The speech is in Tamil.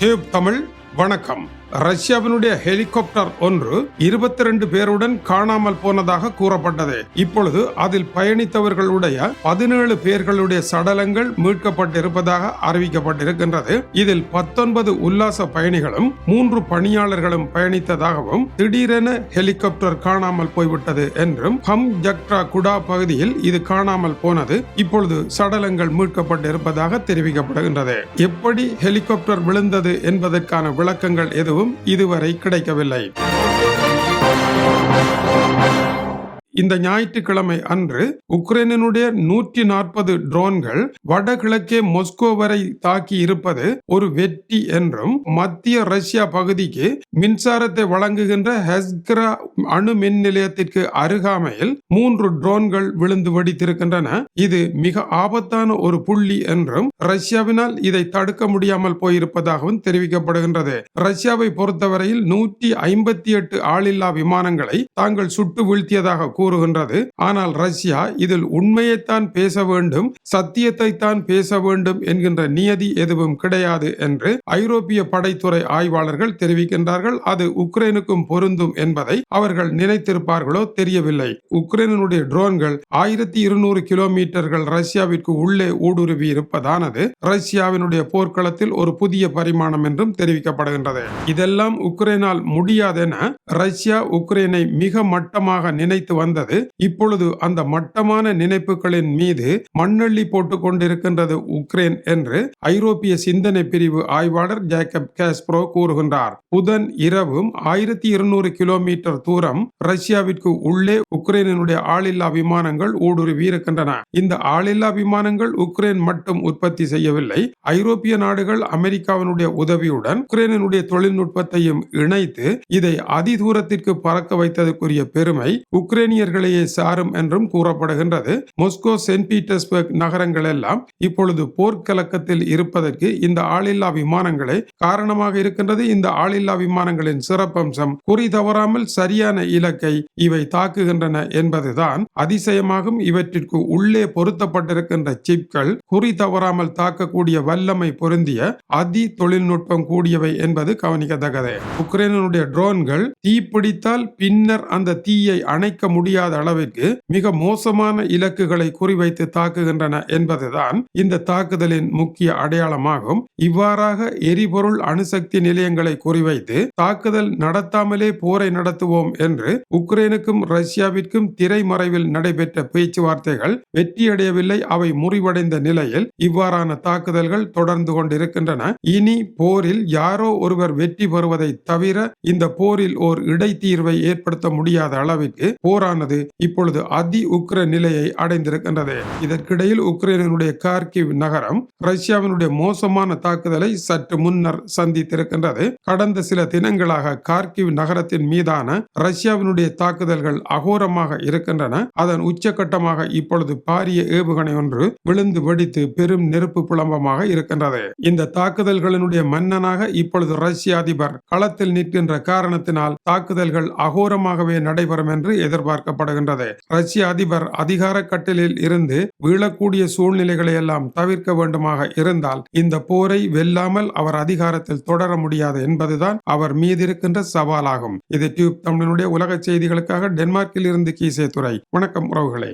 ஹே தமிழ் வணக்கம். ரஷ்யாவினுடைய ஹெலிகாப்டர் ஒன்று இருபத்தி ரெண்டு பேருடன் காணாமல் போனதாக கூறப்பட்டது. இப்பொழுது அதில் பயணித்தவர்களுடைய பதினேழு பேர்களுடைய சடலங்கள் மீட்கப்பட்டிருப்பதாக அறிவிக்கப்பட்டிருக்கின்றது. இதில் பத்தொன்பது உல்லாச பயணிகளும் மூன்று பணியாளர்களும் பயணித்ததாகவும் திடீரென ஹெலிகாப்டர் காணாமல் போய்விட்டது என்றும் ஹம் ஜக்ரா குடா பகுதியில் இது காணாமல் போனது. இப்பொழுது சடலங்கள் மீட்கப்பட்டிருப்பதாக தெரிவிக்கப்படுகின்றது. எப்படி ஹெலிகாப்டர் விழுந்தது என்பதற்கான விளக்கங்கள் எதுவும் இதுவரை கிடைக்கவில்லை. இந்த ஞாயிற்றுக்கிழமை அன்று உக்ரைனினுடைய நூற்றி நாற்பது ட்ரோன்கள் வடகிழக்கே மொஸ்கோ வரை தாக்கி இருப்பது ஒரு வெற்றி என்றும் மத்திய ரஷ்யா பகுதிக்கு மின்சாரத்தை வழங்குகின்ற ஹெஸ்கிரா அணு மின் நிலையத்திற்கு அருகாமையில் மூன்று ட்ரோன்கள் விழுந்து வெடித்திருக்கின்றன. இது மிக ஆபத்தான ஒரு புள்ளி என்றும் ரஷ்யாவினால் இதை தடுக்க முடியாமல் போயிருப்பதாகவும் தெரிவிக்கப்படுகின்றது. ரஷ்யாவை பொறுத்தவரையில் நூற்றி ஐம்பத்தி எட்டு ஆளில்லா விமானங்களை தாங்கள் சுட்டு வீழ்த்தியதாக கூறுகின்றது. ஆனால் ரஷ்யா இதில் உண்மையைத்தான் பேச வேண்டும் சத்தியத்தை தான் பேச வேண்டும் என்கின்ற நியதி எதுவும் கிடையாது என்று ஐரோப்பிய படைத்துறை ஆய்வாளர்கள் தெரிவிக்கின்றார்கள். அது உக்ரைனுக்கும் பொருந்தும் என்பதை அவர்கள் நினைத்திருப்பார்களோ தெரியவில்லை. உக்ரைனுடைய ட்ரோன்கள் ஆயிரத்தி இருநூறு கிலோமீட்டர்கள் ரஷ்யாவிற்கு உள்ளே ஊடுருவி இருப்பதானது ரஷ்யாவினுடைய போர்க்களத்தில் ஒரு புதிய பரிமாணம் என்றும் தெரிவிக்கப்படுகின்றது. இதெல்லாம் உக்ரைனால் முடியாதென ரஷ்யா உக்ரைனை மிக மட்டமாக நினைத்து வந்த இருந்தது. இப்பொழுது அந்த மட்டமான நினைப்புகளின் மீது மண்ணள்ளி போட்டுக் கொண்டிருக்கின்றது உக்ரைன் என்று ஐரோப்பிய சிந்தனை பிரிவு ஆய்வாளர் ஜேக்கப் கேஸ்ப்ரோ கூறுகின்றார். புதன் இரவும் ஆயிரத்தி இருநூறு கிலோமீட்டர் தூரம் ரஷ்யாவிற்கு உள்ளே உக்ரைனுடைய ஆளில்லா விமானங்கள் ஊடுருவி இருக்கின்றன. இந்த ஆளில்லா விமானங்கள் உக்ரைன் மட்டும் உற்பத்தி செய்யவில்லை. ஐரோப்பிய நாடுகள் அமெரிக்காவினுடைய உதவியுடன் உக்ரைனுடைய தொழில்நுட்பத்தையும் இணைத்து இதை அதிதூரத்திற்கு பறக்க வைத்ததற்குரிய பெருமை உக்ரைனிய உக்ரைனியர்களையே சாரும் என்றும் கூறப்படுகின்றது. மொஸ்கோ சென்ட் பீட்டர்ஸ்பர்க் நகரங்கள் எல்லாம் இப்பொழுது போர்க்கலக்கத்தில் இருப்பதற்கு இந்த ஆளில்லா விமானங்களே காரணமாக இருக்கின்றது. இந்த ஆளில்லா விமானங்களின் சிறப்பம்சம் குறி தவறாமல் சரியான இலக்கை இவை தாக்குகின்றன என்பதுதான். அதிசயமாகும் இவற்றிற்கு உள்ளே பொருத்தப்பட்டிருக்கின்ற சிப்கள் குறி தவறாமல் தாக்கக்கூடிய வல்லமை பொருந்திய அதி தொழில்நுட்பம் கூடியவை என்பது கவனிக்கத்தக்கது. உக்ரைனுடைய ட்ரோன்கள் தீப்பிடித்தால் பின்னர் அந்த தீயை அணைக்க முடியாது முடியாத அளவிற்கு மிக மோசமான இலக்குகளை குறிவைத்து தாக்குகின்றன என்பதுதான் இந்த தாக்குதலின் முக்கிய அடையாளமாகும். இவ்வாறாக எரிபொருள் அணுசக்தி நிலையங்களை குறிவைத்து தாக்குதல் நடத்தாமலே போரை நடத்துவோம் என்று உக்ரைனுக்கும் ரஷ்யாவிற்கும் திரைமறைவில் நடைபெற்ற பேச்சுவார்த்தைகள் வெற்றியடையவில்லை. அவை முறிவடைந்த நிலையில் இவ்வாறான தாக்குதல்கள் தொடர்ந்து கொண்டிருக்கின்றன. இனி போரில் யாரோ ஒருவர் வெற்றி பெறுவதை தவிர இந்த போரில் ஓர் இடைத்தீர்வை ஏற்படுத்த முடியாத அளவிற்கு போரான ஆனது இப்பொழுது அதி உக்ர நிலையை அடைந்திருக்கின்றது. இதற்கிடையில் உக்ரைனுடைய கார்கிவ் நகரம் ரஷ்யாவினுடைய மோசமான தாக்குதலை சற்று முன்னர் சந்தித்திருக்கின்றது. கடந்த சில தினங்களாக கார்கிவ் நகரத்தின் மீதான ரஷ்யாவினுடைய தாக்குதல்கள் அகோரமாக இருக்கின்றன. அதன் உச்சகட்டமாக இப்பொழுது பாரிய ஏவுகணை ஒன்று விழுந்து வெடித்து பெரும் நெருப்பு புலம்பமாக இருக்கின்றது. இந்த தாக்குதல்களினுடைய மன்னனாக இப்பொழுது ரஷ்ய அதிபர் களத்தில் நிற்கின்ற காரணத்தினால் தாக்குதல்கள் அகோரமாகவே நடைபெறும் என்று எதிர்பார்க்க எதிர்பார்க்கப்படுகின்றது ரஷ்ய அதிபர் அதிகார கட்டிலில் இருந்து வீழக்கூடிய சூழ்நிலைகளை எல்லாம் தவிர்க்க வேண்டுமாக இருந்தால் இந்த போரை வெல்லாமல் அவர் அதிகாரத்தில் தொடர முடியாது என்பதுதான் அவர் மீது இருக்கின்ற சவாலாகும். இது டியூப் தமிழனுடைய உலக செய்திகளுக்காக டென்மார்க்கில் இருந்து கீசே துறை வணக்கம் உறவுகளே.